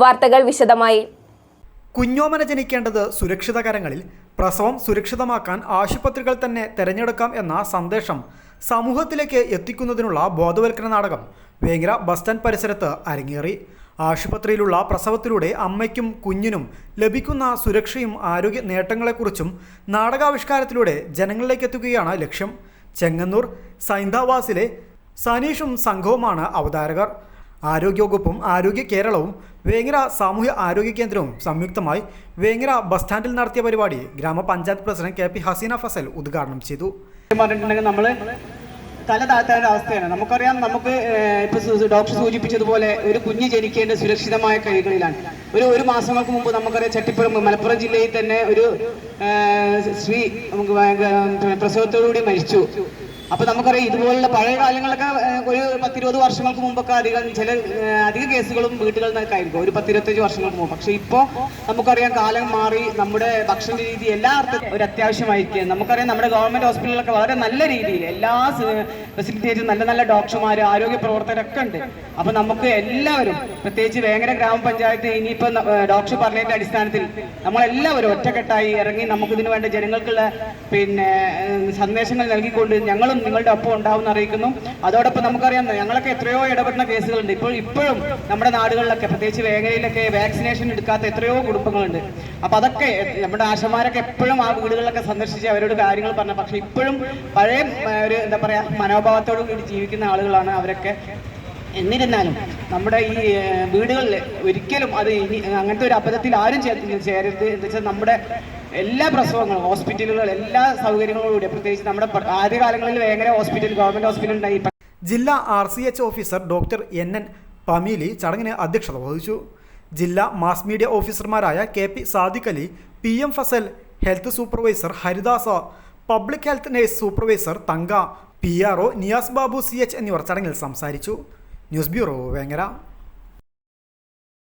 വാർത്തകൾ വിശദമായി. കുഞ്ഞോമന ജനിക്കേണ്ടത് സുരക്ഷിത കരങ്ങളിൽ പ്രസവം സുരക്ഷിതമാക്കാൻ ആശുപത്രികൾ തന്നെ തിരഞ്ഞെടുക്കാം എന്ന സന്ദേശം സമൂഹത്തിലേക്ക് എത്തിക്കുന്നതിനുള്ള ബോധവൽക്കരണ നാടകം വേങ്ങര ബസ് സ്റ്റാൻഡ് പരിസരത്ത് അരങ്ങേറി. ആശുപത്രിയിലുള്ള പ്രസവത്തിലൂടെ അമ്മയ്ക്കും കുഞ്ഞിനും ലഭിക്കുന്ന സുരക്ഷയും ആരോഗ്യ നേട്ടങ്ങളെക്കുറിച്ചും നാടകാവിഷ്കാരത്തിലൂടെ ജനങ്ങളിലേക്ക് എത്തുകയാണ് ലക്ഷ്യം. ചെങ്ങന്നൂർ സൈന്ദാവാസിലെ സനീഷും സംഘവുമാണ് അവതാരകർ. ആരോഗ്യവകുപ്പും ആരോഗ്യ കേരളവും വേങ്ങര സാമൂഹ്യ ആരോഗ്യ കേന്ദ്രവും സംയുക്തമായി വേങ്ങര ബസ് സ്റ്റാൻഡിൽ നടത്തിയ പരിപാടി ഗ്രാമപഞ്ചായത്ത് president K P Haseena Fazal ഉദ്ഘാടനം ചെയ്തു. നമ്മൾ തല താഴ്ത്താൻ അവസ്ഥയാണ്. നമുക്കറിയാം നമുക്ക് ഡോക്ടർ സൂചിപ്പിച്ചതുപോലെ ഒരു കുഞ്ഞ് ജനിക്കേണ്ട സുരക്ഷിതമായ കൈകളിലാണ് ഒരു ഒരു മാസങ്ങൾക്ക് മുമ്പ് നമുക്കറിയാം ചട്ടിപ്പുറം മലപ്പുറം ജില്ലയിൽ തന്നെ ഒരു സ്ത്രീ നമുക്ക് പ്രസവത്തോടുകൂടി മരിച്ചു. അപ്പൊ നമുക്കറിയാം ഇതുപോലുള്ള പഴയ കാലങ്ങളൊക്കെ ഒരു പത്തിരുപത് വർഷങ്ങൾക്ക് മുമ്പൊക്കെ അധികം ചില അധിക കേസുകളും വീടുകളിൽ നിന്നൊക്കെ ആയിരിക്കും. ഒരു പത്തിരുപത്തഞ്ച് വർഷങ്ങൾക്ക് മുമ്പ്. പക്ഷെ ഇപ്പോ നമുക്കറിയാം കാലം മാറി നമ്മുടെ ഭക്ഷണ രീതി എല്ലാ അർത്ഥത്തിലും ഒരു അത്യാവശ്യമായിരിക്കും നമുക്കറിയാം നമ്മുടെ ഗവൺമെന്റ് ഹോസ്പിറ്റലിലൊക്കെ വളരെ നല്ല രീതിയിൽ എല്ലാ ഫെസിലിറ്റേറ്റും നല്ല നല്ല ഡോക്ടർമാർ ആരോഗ്യ പ്രവർത്തകരൊക്കെ ഉണ്ട്. അപ്പൊ നമുക്ക് എല്ലാവരും പ്രത്യേകിച്ച് വേങ്ങര ഗ്രാമപഞ്ചായത്ത് ഇനിയിപ്പോ ഡോക്ടർ പറഞ്ഞതിന്റെ അടിസ്ഥാനത്തിൽ നമ്മളെല്ലാവരും ഒറ്റക്കെട്ടായി ഇറങ്ങി നമുക്ക് ഇതിനു വേണ്ട ജനങ്ങൾക്കുള്ള പിന്നെ സന്ദേശങ്ങൾ നൽകിക്കൊണ്ട് ഞങ്ങളും നിങ്ങളുടെ ഒപ്പം ഉണ്ടാവും അറിയിക്കുന്നു. അതോടൊപ്പം നമുക്കറിയാം ഞങ്ങളൊക്കെ എത്രയോ ഇടപെടുന്ന കേസുകളുണ്ട്. ഇപ്പോൾ ഇപ്പോഴും നമ്മുടെ നാടുകളിലൊക്കെ പ്രത്യേകിച്ച് വേങ്ങരയിലൊക്കെ വാക്സിനേഷൻ എടുക്കാത്ത എത്രയോ കുടുംബങ്ങളുണ്ട്. അപ്പൊ അതൊക്കെ നമ്മുടെ ആശമാരൊക്കെ എപ്പോഴും ആ വീടുകളിലൊക്കെ സന്ദർശിച്ച് അവരോട് കാര്യങ്ങൾ പറഞ്ഞു പക്ഷെ ഇപ്പോഴും പഴയ ഒരു എന്താ പറയാ മനോഭാവത്തോടു കൂടി ജീവിക്കുന്ന ആളുകളാണ് അവരൊക്കെ. എന്നിരുന്നാലും നമ്മുടെ ഈ വീടുകളിൽ ഒരിക്കലും അത് ഇനി അങ്ങനത്തെ ഒരു അബദ്ധത്തിൽ ആരും ചേരരുത് എന്ന് വെച്ചാൽ നമ്മുടെ എല്ലാ പ്രസവങ്ങളും ഹോസ്പിറ്റലുകൾ എല്ലാ സൗകര്യങ്ങളോടുകൂടി പ്രത്യേകിച്ച് നമ്മുടെ ആദ്യകാലങ്ങളിൽ വേങ്ങര ഹോസ്പിറ്റൽ ഗവൺമെന്റ് ഹോസ്പിറ്റൽ ഉണ്ടായി. ജില്ലാ R C H officer doctor N N Pameeli ചടങ്ങിന് അധ്യക്ഷത വഹിച്ചു. ജില്ലാ മാസ് മീഡിയ ഓഫീസർമാരായ K P Sadiq Ali P M Fazal health supervisor Haridasa public health nurse supervisor Thanka P R O Niyas Babu C H എന്നിവർ ചടങ്ങിൽ സംസാരിച്ചു. News bureau Vengara